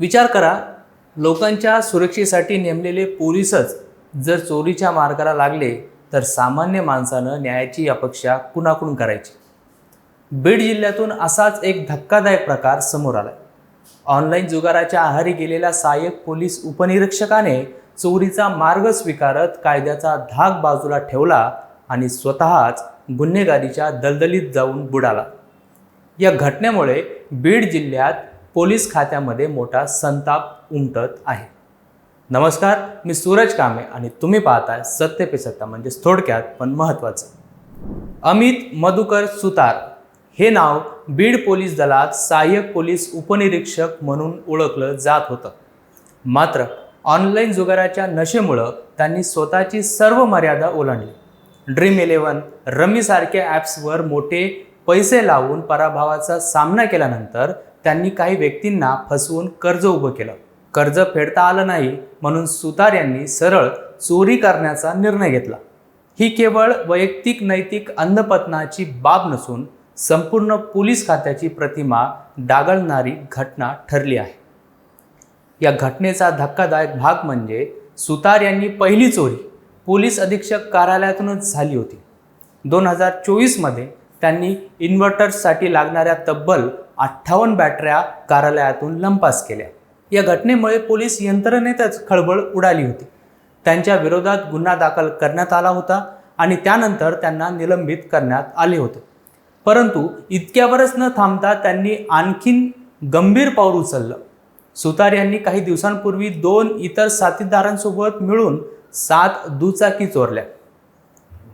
विचार करा लोकांच्या सुरक्षेसाठी नेमलेले पोलीसच जर चोरीच्या मार्गाला लागले तर सामान्य माणसानं न्यायाची अपेक्षा कुणाकडून करायची? बीड जिल्ह्यातून असाच एक धक्कादायक प्रकार समोर आला ऑनलाईन जुगाराच्या आहारी गेलेल्या सहाय्यक पोलीस उपनिरीक्षकाने चोरीचा मार्ग स्वीकारत कायद्याचा धाक बाजूला ठेवला आणि स्वतःच गुन्हेगारीच्या दलदलीत जाऊन बुडाला. या घटनेमुळे बीड जिल्ह्यात पोलीस खात्यामध्ये मोठा संताप उमटत आहे. नमस्कार मी सूरज कामे आणि तुम्ही पाहताय सत्य पे सत्ता म्हणजेच थोडक्यात पण महत्त्वाचं. अमित मधुकर सुतार हे नाव बीड पोलीस दलात सहाय्यक पोलीस उपनिरीक्षक म्हणून ओळखलं जात होतं. मात्र ऑनलाईन जुगाराच्या नशेमुळं त्यांनी स्वतःची सर्व मर्यादा ओलांडली. ड्रीम इलेव्हन रमीसारख्या ॲप्सवर मोठे पैसे लावून पराभवाचा सामना केल्यानंतर त्यांनी काही व्यक्तींना फसवून कर्ज उभं केलं. कर्ज फेडता आलं नाही म्हणून सुतार यांनी सरळ चोरी करण्याचा निर्णय घेतला. ही केवळ वैयक्तिक नैतिक अंधपतनाची बाब नसून संपूर्ण पोलीस खात्याची प्रतिमा डागळणारी घटना ठरली आहे. या घटनेचा धक्कादायक भाग म्हणजे सुतार यांनी पहिली चोरी पोलीस अधीक्षक कार्यालयातूनच झाली होती. दोन हजार चोवीसमध्ये त्यांनी इन्व्हर्टर्ससाठी लागणाऱ्या तब्बल अठ्ठावन्न बॅटऱ्या कार्यालयातून लंपास केल्या. या घटनेमुळे पोलीस यंत्रणेतच खळबळ उडाली होती. त्यांच्या विरोधात गुन्हा दाखल करण्यात आला होता आणि त्यानंतर त्यांना निलंबित करण्यात आले होते. परंतु इतक्यावरच न थांबता त्यांनी आणखीन गंभीर पाऊल उचललं. सुतार यांनी काही दिवसांपूर्वी दोन इतर साथीदारांसोबत मिळून सात दुचाकी चोरल्या.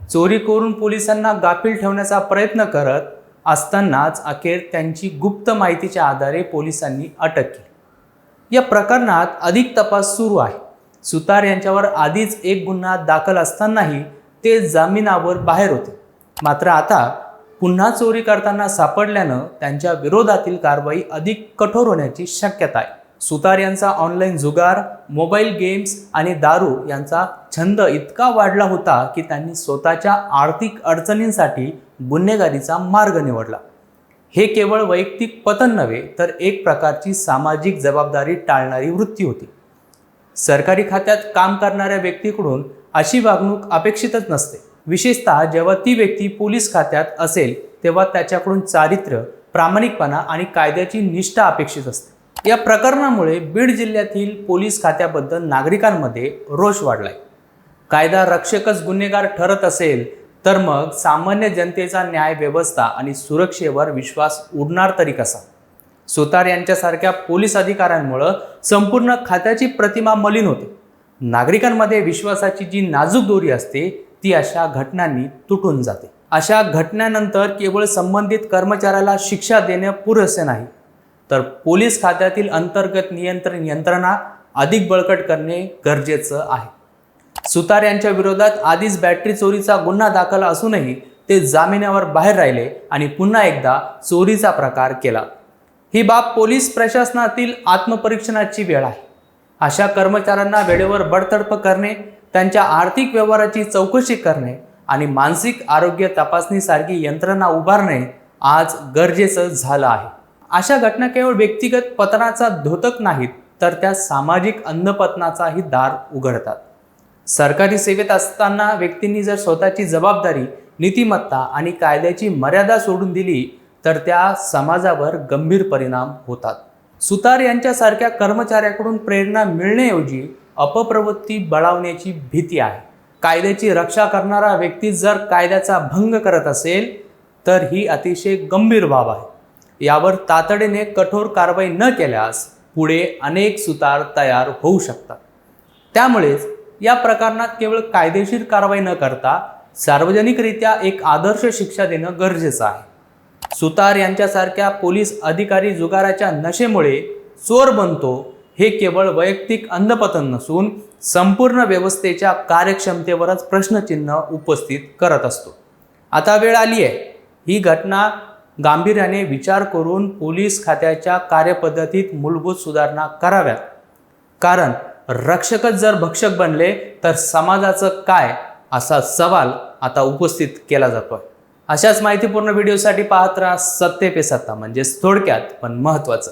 चोरी करून पोलिसांना गाफील ठेवण्याचा प्रयत्न करत असतानाच अखेर त्यांची गुप्त माहितीच्या आधारे पोलिसांनी अटक केली. या प्रकरणात अधिक तपास सुरू आहे. सुतार यांच्यावर आधीच एक गुन्हा दाखल असतानाही ते जामिनावर बाहेर होते. मात्र आता पुन्हा चोरी करताना सापडल्यानं त्यांच्या विरोधातील कारवाई अधिक कठोर होण्याची शक्यता आहे. सुतार यांचा ऑनलाईन जुगार मोबाईल गेम्स आणि दारू यांचा छंद इतका वाढला होता की त्यांनी स्वतःच्या आर्थिक अडचणींसाठी गुन्हेगारीचा मार्ग निवडला. हे केवळ वैयक्तिक पतन नव्हे तर एक प्रकारची सामाजिक जबाबदारी टाळणारी वृत्ती होती. सरकारी खात्यात काम करणाऱ्या व्यक्तीकडून अशी वागणूक अपेक्षितच नसते. विशेषतः जेव्हा ती व्यक्ती पोलीस खात्यात असेल तेव्हा त्याच्याकडून चारित्र्य प्रामाणिकपणा आणि कायद्याची निष्ठा अपेक्षित असते. या प्रकरणामुळे बीड जिल्ह्यातील पोलीस खात्याबद्दल नागरिकांमध्ये रोष वाढलाय. कायदा रक्षकच गुन्हेगार ठरत असेल तर मग सामान्य जनतेचा न्याय व्यवस्था आणि सुरक्षेवर विश्वास उडणार तरी कसा? सुतार यांच्यासारख्या पोलीस अधिकाऱ्यांमुळं संपूर्ण खात्याची प्रतिमा मलिन होते. नागरिकांमध्ये विश्वासाची जी नाजूक दोरी असते ती अशा घटनांनी तुटून जाते. अशा घटनेनंतर केवळ संबंधित कर्मचाऱ्याला शिक्षा देणे पुरेसे नाही. तर पोलीस खात्यातील अंतर्गत नियंत्रण यंत्रणा अधिक बळकट करणे गरजेचं आहे. सुतार यांच्या विरोधात आधीच बॅटरी चोरीचा गुन्हा दाखल असूनही ते जामिनावर बाहेर राहिले आणि पुन्हा एकदा चोरीचा प्रकार केला. ही बाब पोलीस प्रशासनातील आत्मपरीक्षणाची वेळ आहे. अशा कर्मचाऱ्यांना वेळेवर बडतडप करणे त्यांच्या आर्थिक व्यवहाराची चौकशी करणे आणि मानसिक आरोग्य तपासणीसारखी यंत्रणा उभारणे आज गरजेचं झालं आहे. अशा घटना केवळ व्यक्तिगत पतनाचा धोतक नाहीत तर त्या सामाजिक अन्नपतनाचाही दार उघडतात. सरकारी सेवेत असताना व्यक्तींनी जर स्वतःची जबाबदारी नीतिमत्ता आणि कायद्याची मर्यादा सोडून दिली तर त्या समाजावर गंभीर परिणाम होतात. सुतार यांच्यासारख्या कर्मचाऱ्याकडून प्रेरणा मिळण्याऐवजी अपप्रवृत्ती बळावण्याची भीती आहे. कायद्याची रक्षा करणारा व्यक्ती जर कायद्याचा भंग करत असेल तर ही अतिशय गंभीर बाब आहे. यावर तातडीने कठोर कारवाई न केल्यास पुढे अनेक सुतार तयार होऊ शकतात. त्यामुळेच या प्रकरणात केवळ कायदेशीर कारवाई न करता सार्वजनिकरित्या एक आदर्श शिक्षा देणं गरजेचं आहे. सुतार यांच्यासारख्या पोलीस अधिकारी जुगाराच्या नशेमुळे चोर बनतो हे केवळ वैयक्तिक अंधपतन नसून संपूर्ण व्यवस्थेच्या कार्यक्षमतेवरच प्रश्नचिन्ह उपस्थित करत असतो. आता वेळ आली आहे ही घटना गांभीर्याने विचार करून पोलीस खात्याच्या कार्यपद्धतीत मूलभूत सुधारणा कराव्यात. कारण रक्षकच जर भक्षक बनले तर समाजाचं काय असा सवाल आता उपस्थित केला जातोय. अशाच माहितीपूर्ण व्हिडिओसाठी पाहत राहा सत्ते पे सत्ता म्हणजेच थोडक्यात पण महत्त्वाचं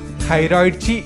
थायरॉइडची